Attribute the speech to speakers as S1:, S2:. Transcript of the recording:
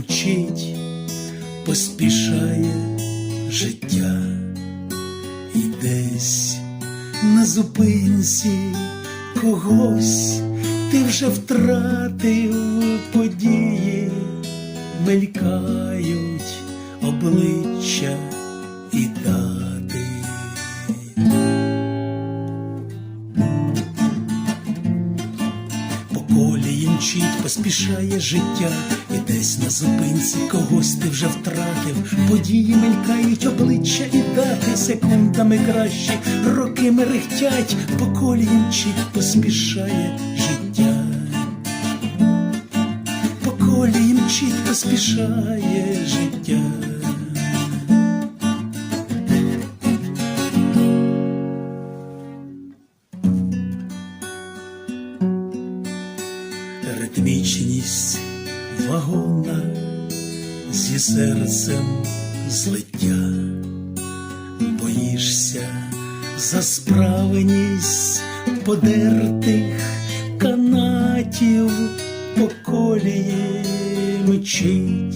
S1: мчить, поспішає життя, і десь на зупинці когось ти вже втратив події, мелькають обличчя мчить, поспішає життя, і десь на зупинці когось ти вже втратив. Події мелькають обличчя і дати секундами кращі, роки мерехтять, по мчить, поспішає життя. По мчить, поспішає життя. Ритмічність вагона зі серцем злиття, боїшся за справеність подертих канатів по колії мчить.